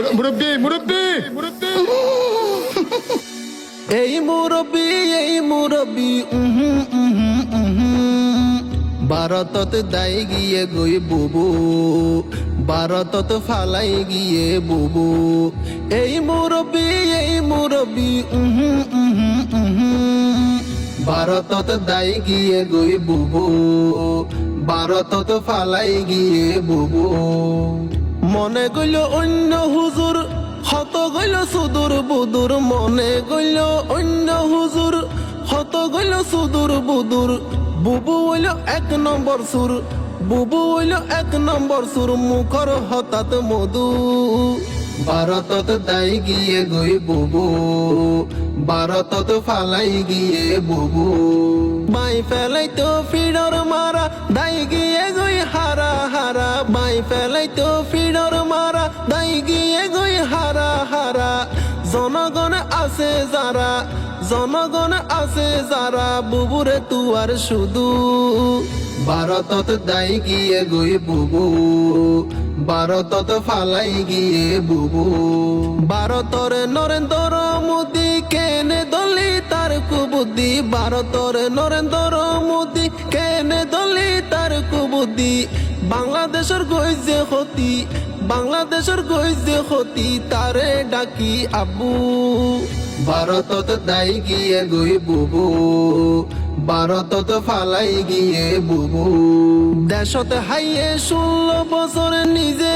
মুর- মুরব্বি মুরব্বি! মুরব্বি, এই মুরব্বী এই মুরব্বী। ভারতত দাই গিয়ে গই বুবু। ভারতত ফালাই গিয়ে বুবু। এই মুরব্বী এই মুরব্বী। ভারতত দাই গিয়ে গই বুবু। ভারতত ফালাই গিয়ে বুবু। মনে গইল অন্য হুজুর, হত গইল সুদূর বুদুর। মনে গইল অন্য হুজুর, হত গইল সুদূর বুদুর। বুবু হইল এক নম্বর সুর, বুবু হইল এক নম্বর সুর। মুখর হঠাৎ মধু, ভারতত দাই গিয়ে গই বুবু। ভারতত ফালাই গিয়ে বুবু। বাই ফেলাই তো ফিডর মারা, দাই বাই ফেলাই তো ফিডর মারা, দাই গিয়ে গই হারা হারা। জনগণ আছে যারা, জনগণ আছে যারা, বুবুরে তুয়ার শুধু। ভারতত দাই গিয়ে গই বুবু, ভারতত ফালাই গিয়ে বুবু। ভারতর নরেন্দ্র মোদী কেনে দলি তার কুবুদ্ধি? ভারতর নরেন্দ্র মোদী কেনে দলি তার কুবুদ্ধি বাংলাদেশের গই যে ক্ষতি, বাংলাদেশের গই যে ক্ষতি, তারে ডাকি আবু। ভারতত দাই গিয়ে গই বুবু, ভারতত ফালাই গিয়ে বুবু। দেশত হাইয়ে ষোলো বছর নিজে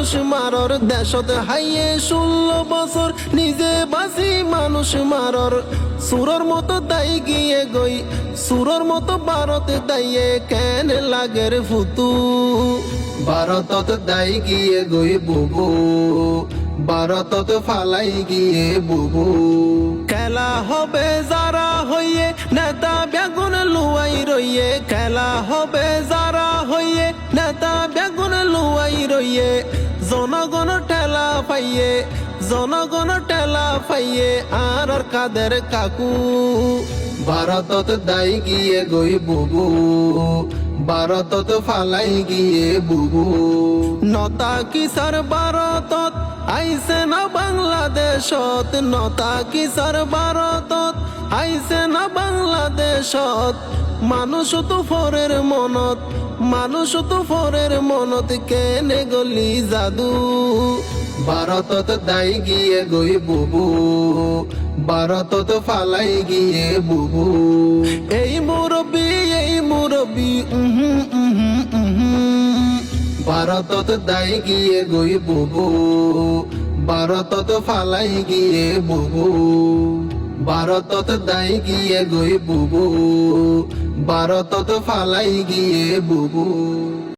মানুষ মারর দেশত হাইয়ে ষোলো বছর নিজে বাসি মানুষ মারর। সুরর মতো দাই গিয়ে গই, সুরর মতো ভারতে দাইয়ে কেন লাগের ফুতু? ভারতত দাই গিয়ে গই বুবু, ভারতত ফালাই গিয়ে বুবু। খেলা হবে যারা নেতা বেগুন লুয়াই রইয়ে জনগণ ঠেলা পাইয়ে জনগণ ঠেলা পাইয়ে আর কাদের কাকু। ভারতত দাই গিয়ে গই বুবু। ভারতত ফালাই গিয়ে বুবু। নতা কিসার ভারতত আইসে না বাংলাদেশত। নতা কিসার ভারতত আইসে না বাংলাদেশত, মানুষ তো ফরের মনত, মানুষ তো ফরের মনত, কেনে গলি জাদু? ভারতত দাই গিয়ে গই বুবু, ভারতত ফালাই গিয়ে বুবু। এই মুরব্বী এই মুরব্বী। ভারতত দাই গিয়ে গই বুবু, ভারতত ফালাই গিয়ে বুবু। ভারতত দাই গিয়ে গই বুবু। ভারতত ফালাই গিয়ে বুবু।